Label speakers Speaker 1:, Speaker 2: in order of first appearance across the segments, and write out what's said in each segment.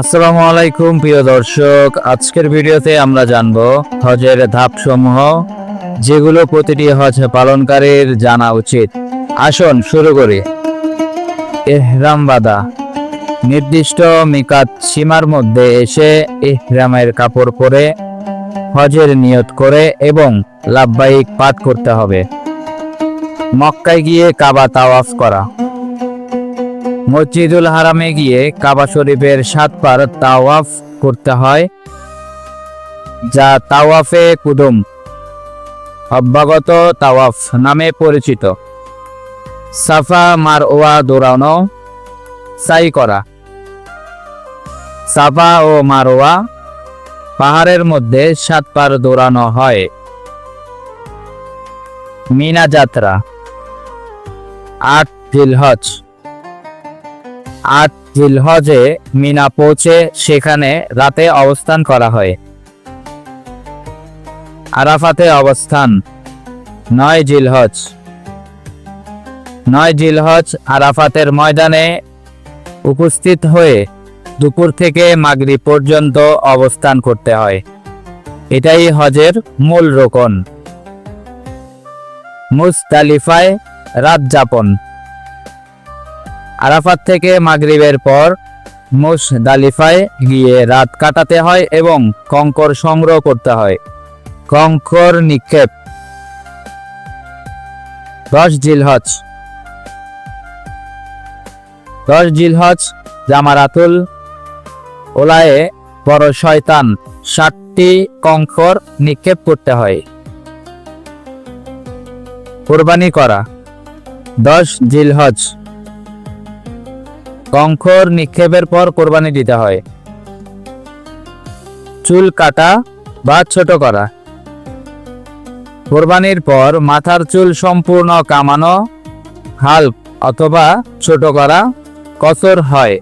Speaker 1: আসসালামু আলাইকুম, প্রিয় দর্শক। আজকের ভিডিওতে আমরা জানব হজের ধাপসমূহ, যেগুলো প্রতিটি হজ পালনকারীর জানা উচিত। আসুন, শুরু করি। এহরাম বাদা। নির্দিষ্ট মিকাত সীমার মধ্যে এসে ইহরামের কাপড় পরে হজের নিয়ত করে এবং লাভবাহিক পাঠ করতে হবে। মক্কায় গিয়ে কাবা তাওয়াফ করা। মসজিদুল হারামে গিয়ে কাবা শরীফের সাতবার তাওয়াফ করতে হয়, যা তাওয়াফে কুদুম অভ্যাগত তাওয়াফ নামে পরিচিত। সাফা মারওয়া দৌড়ানো সাই করা। সাফা ও মারওয়া পাহাড়ের মধ্যে সাতবার দৌড়ানো হয়। মিনা যাত্রা, আট জিলহজ আট জিলহজে মিনা পৌঁছে সেখানে রাতে অবস্থান করা হয়। আরাফাতে অবস্থান। নয় জিলহজ। নয় জিলহজ আরাফাতের ময়দানে উপস্থিত হয়ে দুপুর থেকে মাগরি পর্যন্ত অবস্থান করতে হয়। এটাই হজের মূল রোকন। মুস্তালিফায় রাত যাপন। আরাফাত থেকে মাগরিবের পর মুসদালিফায় গিয়ে রাত কাটাতে হয় এবং কঙ্কর সংগ্রহ করতে হয়। কঙ্কর নিক্ষেপ। দশ জিলহজ। দশ জিলহজ জামারাতুল ওলায়ে বড় শয়তান ষাটটি কঙ্কর নিক্ষেপ করতে হয়। কোরবানি করা। দশ জিলহজ। কঙ্কর নিক্ষেপের পর কোরবানি দিতে হয়। চুল কাটা বা ছোট করা। কোরবানির পর মাথার চুল সম্পূর্ণ কামানো হাল্ক অথবা ছোট করা কসর হয়।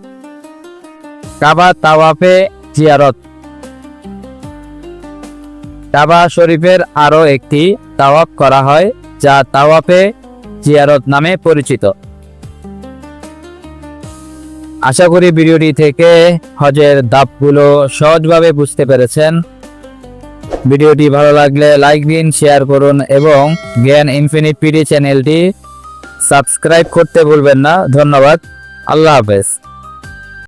Speaker 1: কাবা তাওয়াফে জিয়ারত। কাবা শরীফের আরও একটি তাওয়াফ করা হয়, যা তাওয়াফে জিয়ারত নামে পরিচিত। আশা করি ভিডিওটি থেকে হজের ধাপগুলো সহজভাবে বুঝতে পেরেছেন। ভিডিওটি ভালো লাগলে লাইক দিন, শেয়ার করুন এবং জ্ঞান ইনফিনিট পিডি চ্যানেলটি সাবস্ক্রাইব করতে ভুলবেন না। ধন্যবাদ। আল্লাহ হাফেজ।